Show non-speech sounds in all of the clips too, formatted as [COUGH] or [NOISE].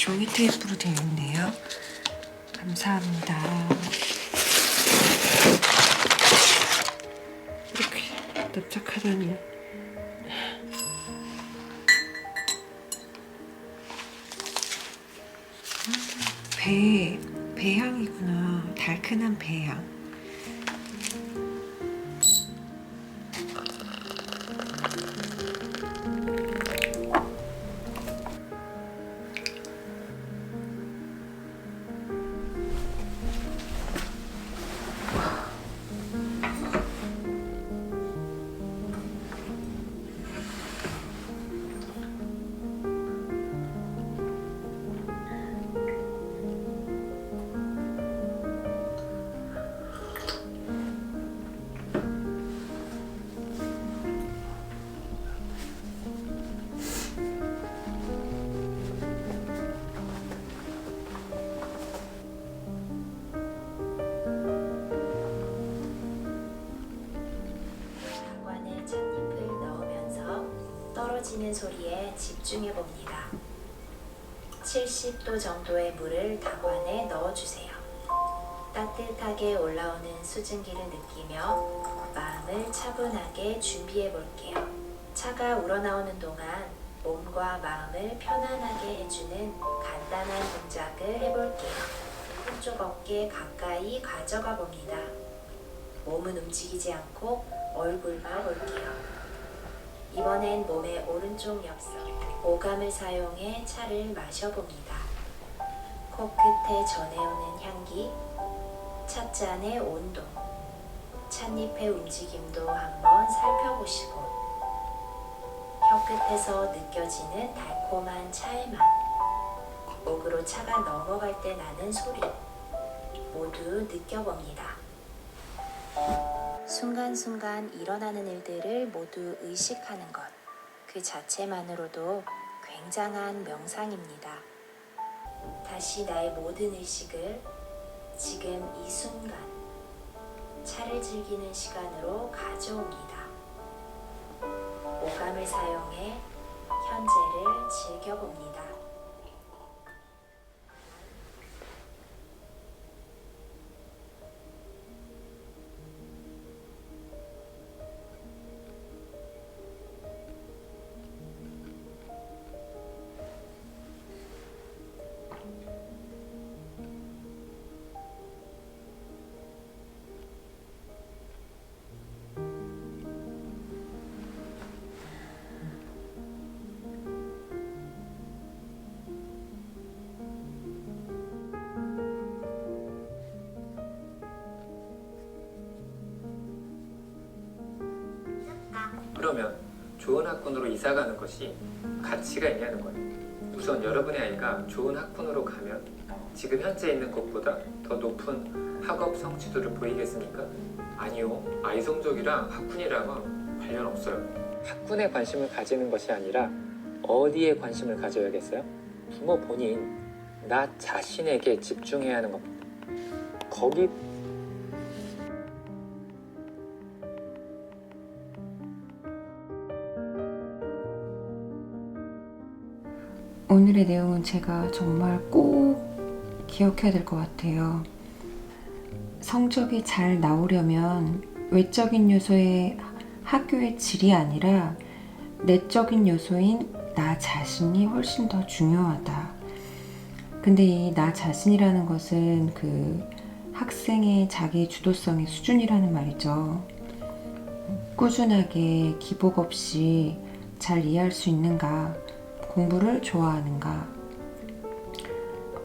종이 테이프로 되어 있네요. 감사합니다. 이렇게 납작하다니. 배, 배향이구나. 달큰한 배향. 떨어지는 소리에 집중해 봅니다. 70도 정도의 물을 다관에 넣어주세요. 따뜻하게 올라오는 수증기를 느끼며 마음을 차분하게 준비해 볼게요. 차가 우러나오는 동안 몸과 마음을 편안하게 해주는 간단한 동작을 해볼게요. 한쪽 어깨 가까이 가져가 봅니다. 몸은 움직이지 않고 얼굴만 볼게요. 이번엔 몸의 오른쪽 옆서 오감을 사용해 차를 마셔봅니다. 코끝에 전해오는 향기, 찻잔의 온도, 찻잎의 움직임도 한번 살펴보시고 혀끝에서 느껴지는 달콤한 차의 맛, 목으로 차가 넘어갈 때 나는 소리 모두 느껴봅니다. 순간순간 일어나는 일들을 모두 의식하는 것. 그 자체만으로도 굉장한 명상입니다. 다시 나의 모든 의식을 지금 이 순간 차를 즐기는 시간으로 가져옵니다. 오감을 사용해 현재를 즐겨봅니다. 그러면 좋은 학군으로 이사 가는 것이 가치가 있냐는 거예요. 우선 여러분의 아이가 좋은 학군으로 가면 지금 현재 있는 것보다 더 높은 학업 성취도를 보이겠습니까? 아니요. 아이 성적이랑 학군이랑은 관련 없어요. 학군에 관심을 가지는 것이 아니라 어디에 관심을 가져야겠어요? 부모 본인, 나 자신에게 집중해야 하는 겁니다. 거기 오늘의 내용은 제가 정말 꼭 기억해야 될 것 같아요. 성적이 잘 나오려면 외적인 요소의 학교의 질이 아니라 내적인 요소인 나 자신이 훨씬 더 중요하다. 근데 이 나 자신이라는 것은 그 학생의 자기 주도성의 수준이라는 말이죠. 꾸준하게 기복 없이 잘 이해할 수 있는가, 공부를 좋아하는가,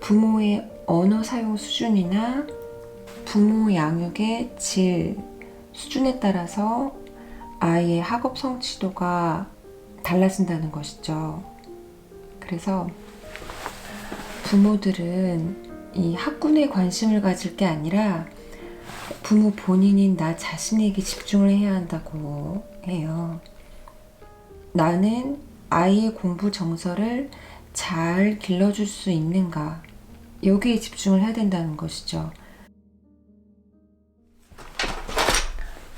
부모의 언어 사용 수준이나 부모 양육의 질, 수준에 따라서 아이의 학업 성취도가 달라진다는 것이죠. 그래서 부모들은 이 학군에 관심을 가질 게 아니라 부모 본인인 나 자신에게 집중을 해야 한다고 해요. 나는 아이의 공부 정서를 잘 길러줄 수 있는가, 여기에 집중을 해야 된다는 것이죠.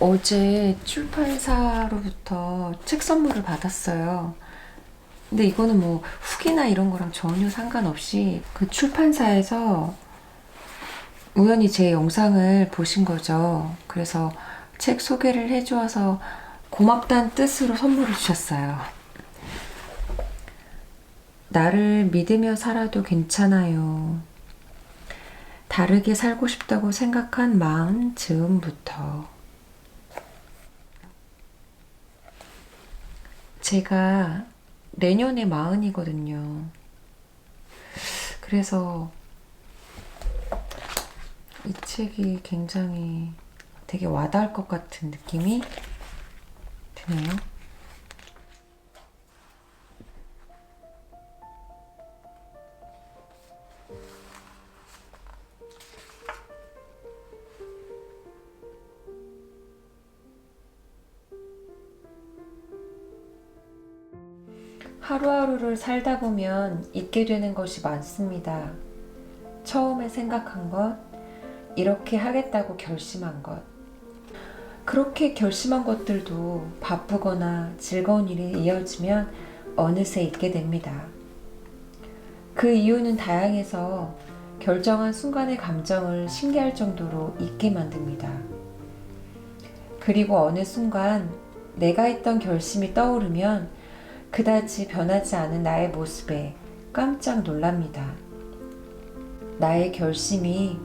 어제 출판사로부터 책 선물을 받았어요. 근데 이거는 뭐 후기나 이런 거랑 전혀 상관없이 그 출판사에서 우연히 제 영상을 보신 거죠. 그래서 책 소개를 해주어서 고맙다는 뜻으로 선물을 주셨어요. 나를 믿으며 살아도 괜찮아요. 다르게 살고 싶다고 생각한 마음 즈음부터. 제가 내년에 마흔이거든요. 그래서 이 책이 굉장히 되게 와닿을 것 같은 느낌이 드네요. 하루하루를 살다 보면 잊게 되는 것이 많습니다. 처음에 생각한 것, 이렇게 하겠다고 결심한 것. 그렇게 결심한 것들도 바쁘거나 즐거운 일이 이어지면 어느새 잊게 됩니다. 그 이유는 다양해서 결정한 순간의 감정을 신기할 정도로 잊게 만듭니다. 그리고 어느 순간 내가 했던 결심이 떠오르면 그다지 변하지 않은 나의 모습에 깜짝 놀랍니다. 나의 결심이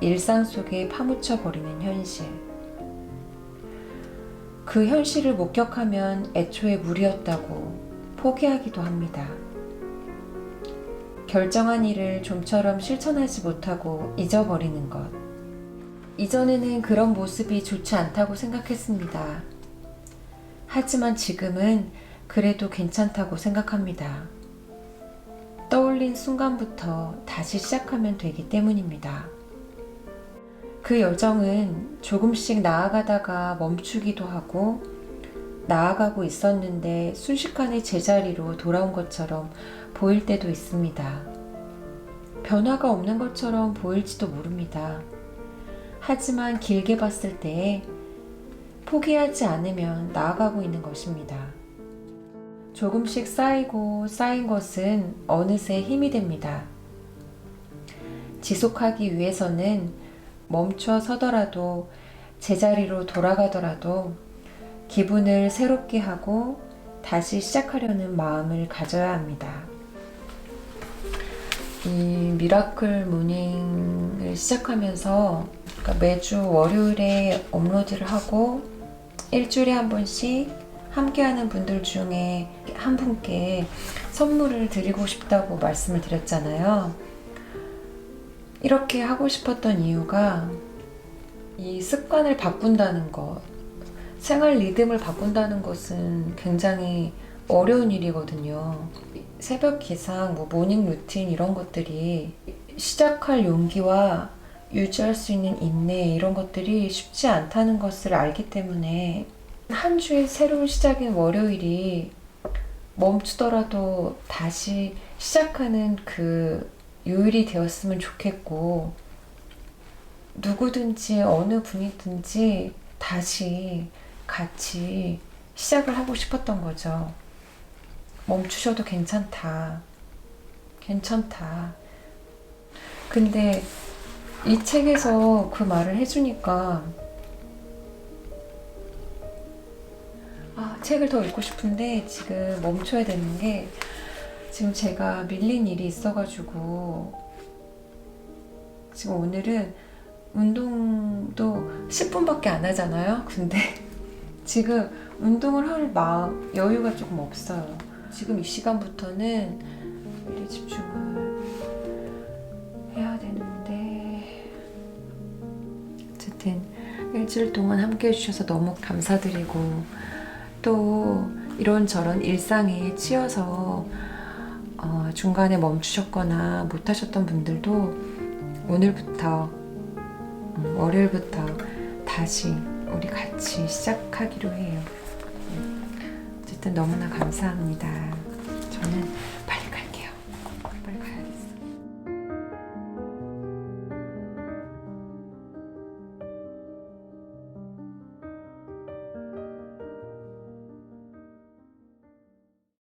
일상 속에 파묻혀 버리는 현실. 그 현실을 목격하면 애초에 무리였다고 포기하기도 합니다. 결정한 일을 좀처럼 실천하지 못하고 잊어버리는 것. 이전에는 그런 모습이 좋지 않다고 생각했습니다. 하지만 지금은 그래도 괜찮다고 생각합니다. 떠올린 순간부터 다시 시작하면 되기 때문입니다. 그 여정은 조금씩 나아가다가 멈추기도 하고 나아가고 있었는데 순식간에 제자리로 돌아온 것처럼 보일 때도 있습니다. 변화가 없는 것처럼 보일지도 모릅니다. 하지만 길게 봤을 때 포기하지 않으면 나아가고 있는 것입니다. 조금씩 쌓이고 쌓인 것은 어느새 힘이 됩니다. 지속하기 위해서는 멈춰 서더라도 제자리로 돌아가더라도 기분을 새롭게 하고 다시 시작하려는 마음을 가져야 합니다. 이 미라클 모닝을 시작하면서 그러니까 매주 월요일에 업로드를 하고 일주일에 한 번씩 함께하는 분들 중에 한 분께 선물을 드리고 싶다고 말씀을 드렸잖아요. 이렇게 하고 싶었던 이유가 이 습관을 바꾼다는 것, 생활 리듬을 바꾼다는 것은 굉장히 어려운 일이거든요. 새벽 기상, 뭐 모닝 루틴 이런 것들이 시작할 용기와 유지할 수 있는 인내 이런 것들이 쉽지 않다는 것을 알기 때문에 한 주의 새로운 시작인 월요일이 멈추더라도 다시 시작하는 그 요일이 되었으면 좋겠고 누구든지 어느 분이든지 다시 같이 시작을 하고 싶었던 거죠. 멈추셔도 괜찮다. 괜찮다. 근데 이 책에서 그 말을 해주니까 책을 더 읽고 싶은데 지금 멈춰야 되는 게 지금 제가 밀린 일이 있어가지고 지금 오늘은 운동도 10분밖에 안 하잖아요. 근데 [LAUGHS] 지금 운동을 할 마음 여유가 조금 없어요. 지금 이 시간부터는 일에 집중을 해야 되는데 어쨌든 일주일 동안 함께 해주셔서 너무 감사드리고 또 이런저런 일상에 치여서 어, 중간에 멈추셨거나 못하셨던 분들도 오늘부터 음, 월요일부터 다시 우리 같이 시작하기로 해요. 음, 어쨌든 너무나 감사합니다. 저는